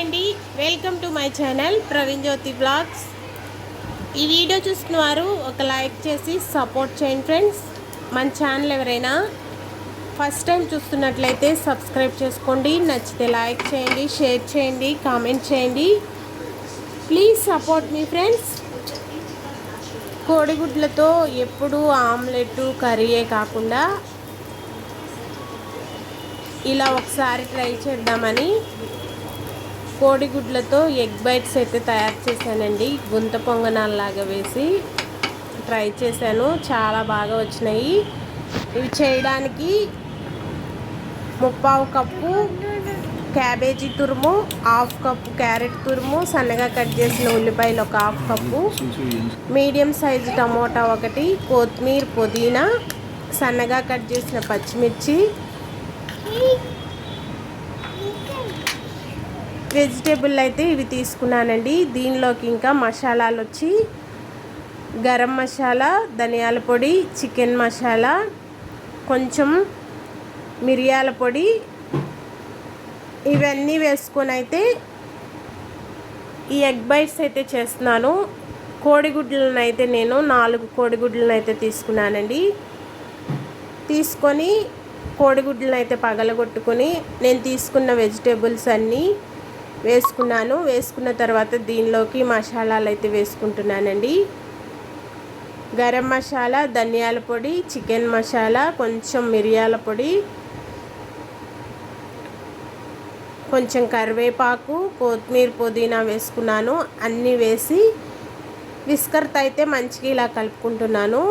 అండి. Welcome to my channel Praveen Jyothi blogs ఈ video చూసిన వారు ఒక లైక్ చేసి సపోర్ట్ చేయండి ఫ్రెండ్స్ మన ఛానల్ ఎవరైనా ఫస్ట్ టైం చూస్తున్నట్లయితే సబ్స్క్రైబ్ చేసుకోండి. నచ్చితే లైక్ చేయండి షేర్ చేయండి కామెంట్ చేయండి. ప్లీజ్ సపోర్ట్ మీ ఫ్రెండ్స్ కోడిగుడ్లతో ఎప్పుడు ఆమ్లెట్ కర్రీయే కాకుండా ఇలా ఒకసారి ట్రై చేద్దామని కోడిగుడ్లతో ఎగ్ బైట్స్ అయితే తయారు చేశానండి. గుంత పొంగనాల్లాగా వేసి ట్రై చేశాను. చాలా బాగా వచ్చినాయి. ఇవి చేయడానికి ముప్పావు కప్పు క్యాబేజీ తురుము హాఫ్ కప్పు క్యారెట్ తురుము సన్నగా కట్ చేసిన ఉల్లిపాయలు ఒక half cup medium size tomato ఒకటి కొత్తిమీర పుదీనా సన్నగా కట్ చేసిన పచ్చిమిర్చి వెజిటేబుల్ అయితే ఇవి తీసుకున్నానండి. దీనిలోకి ఇంకా మసాలాలు వచ్చి గరం మసాలా ధనియాల పొడి చికెన్ మసాలా కొంచెం మిరియాల పొడి. ఇవన్నీ వేసుకొని అయితే ఈ ఎగ్ బైట్స్ అయితే చేస్తున్నాను. కోడిగుడ్లను అయితే నేను నాలుగు కోడిగుడ్లను అయితే తీసుకున్నానండి. తీసుకొని కోడిగుడ్లను అయితే పగలగొట్టుకొని నేను తీసుకున్న వెజిటేబుల్స్ అన్నీ వేసుకున్నాను. వేసుకున్న తర్వాత దీనిలోకి మసాలాలు అయితే వేసుకుంటున్నానండి. గరం మసాలా ధనియాల పొడి చికెన్ మసాలా కొంచెం మిరియాల పొడి కొంచెం కరివేపాకు కొత్తిమీర పుదీనా వేసుకున్నాను. అన్నీ వేసి విస్కర్తో అయితే మంచిగా ఇలా కలుపుకుంటున్నాను.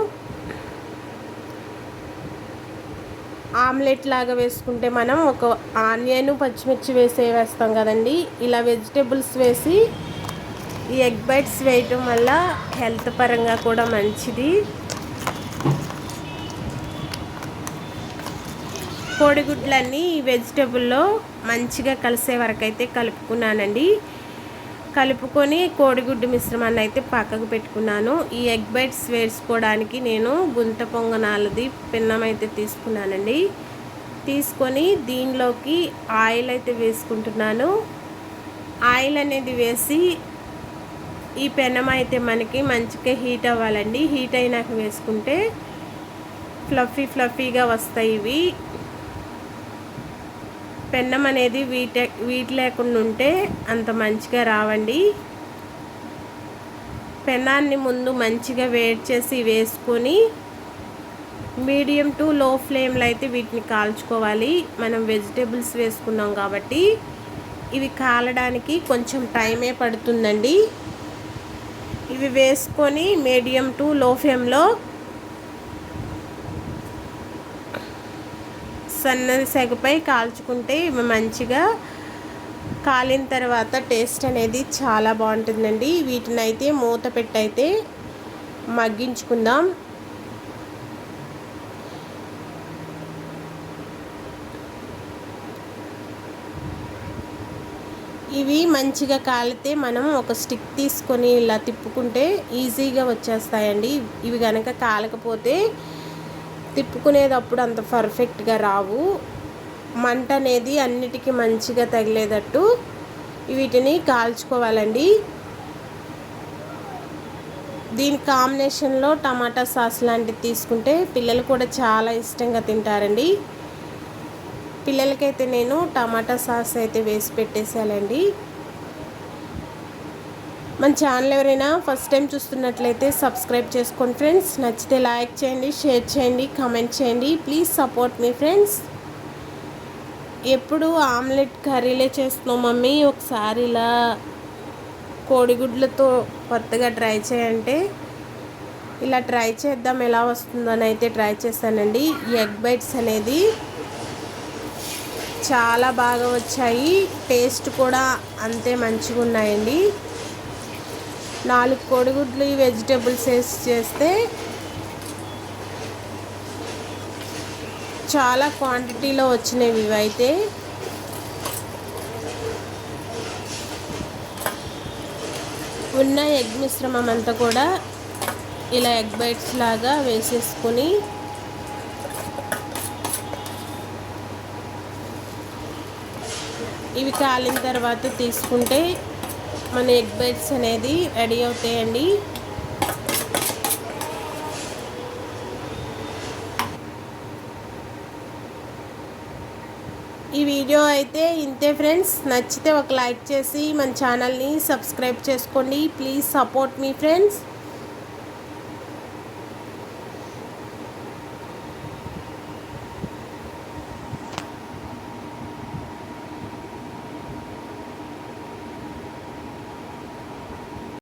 ఆమ్లెట్ లాగా వేసుకుంటే మనం ఒక ఆనియన్ పచ్చిమిర్చి వేసే వేస్తాం కదండి. ఇలా వెజిటేబుల్స్ వేసి ఈ ఎగ్ బైట్స్ వేయటం వల్ల హెల్త్ పరంగా కూడా మంచిది. కోడిగుడ్లన్నీ ఈ వెజిటేబుల్లో మంచిగా కలిసే వరకు అయితే కలుపుకున్నానండి. కలుపుకొని కోడిగుడ్డు మిశ్రమాన్ని అయితే పక్కకు పెట్టుకున్నాను. ఈ ఎగ్ బైట్స్ వేసుకోవడానికి నేను గుంత పొంగనాలది పిన్నం అయితే తీసుకున్నానండి. తీసుకొని దీనిలోకి ఆయిల్ అయితే వేసుకుంటున్నాను. ఆయిల్ అనేది వేసి ఈ పెనం అయితే మనకి మంచిగా హీట్ అవ్వాలండి. హీట్ అయినాక వేసుకుంటే ఫ్లఫీ ఫ్లఫీగా వస్తాయి ఇవి. పెన్నం అనేది వీట వీటి లేకుండా ఉంటే అంత మంచిగా రావండి. పెన్నాన్ని ముందు మంచిగా వేడి చేసి వేసుకొని మీడియం టు లో ఫ్లేమ్లో అయితే వీటిని కాల్చుకోవాలి. మనం వెజిటేబుల్స్ వేసుకున్నాం కాబట్టి ఇవి కాలడానికి కొంచెం టైమే పడుతుందండి. ఇవి వేసుకొని మీడియం టు లో ఫ్లేమ్లో సన్న సెగపై కాల్చుకుంటే ఇవి మంచిగా కాలిన తర్వాత టేస్ట్ అనేది చాలా బాగుంటుందండి. వీటిని అయితే మూత పెట్టయితే మగ్గించుకుందాం. ఇవి మంచిగా కాలితే మనం ఒక స్టిక్ తీసుకొని ఇలా తిప్పుకుంటే ఈజీగా వచ్చేస్తాయండి. ఇవి కనుక కాలకపోతే తిప్పుకునేటప్పుడు అంత పర్ఫెక్ట్గా రావు. మంట అనేది అన్నిటికీ మంచిగా తగిలేటట్టు వీటిని కాల్చుకోవాలండి. దీని కాంబినేషన్లో టమాటా సాస్ లాంటివి తీసుకుంటే పిల్లలు కూడా చాలా ఇష్టంగా తింటారండి. పిల్లలకైతే నేను టమాటా సాస్ అయితే వేసి పెట్టేసాలండి మన ఛానల్ ఎవరైనా ఫస్ట్ టైం చూస్తున్నట్లయితే సబ్స్క్రైబ్ చేసుకోండి ఫ్రెండ్స్. నచ్చితే లైక్ చేయండి షేర్ చేయండి కామెంట్ చేయండి. ప్లీజ్ సపోర్ట్ మీ ఫ్రెండ్స్. ఎప్పుడు ఆమ్లెట్ కర్రీలే చేస్తున్నాం మమ్మీ? ఒకసారి ఇలా కోడిగుడ్లతో కొత్తగా ట్రై చేయంటే ఇలా ట్రై చేద్దాం ఎలా వస్తుందని అయితే ట్రై చేశానండి. ఎగ్ బైట్స్ అనేది చాలా బాగా వచ్చాయి. టేస్ట్ కూడా అంతే మంచిగా ఉన్నాయండి నాలుగు కోడిగుడ్లు వెజిటేబుల్స్ వేసి చేస్తే చాలా క్వాంటిటీలో వచ్చినవి ఇవైతే ఉన్న ఎగ్ మిశ్రమం అంతా కూడా ఇలా ఎగ్ బైట్స్ లాగా వేసేసుకుని ఇవి కాలిన తర్వాత తీసుకుంటే మన ఎగ్ బైట్స్ అనేది రెడీ అవుతాయండి. ఈ వీడియో అయితే ఇంతే ఫ్రెండ్స్. నచ్చితే ఒక లైక్ చేసి మన ఛానల్ని సబ్స్క్రైబ్ చేసుకోండి. ప్లీజ్ సపోర్ట్ మీ ఫ్రెండ్స్.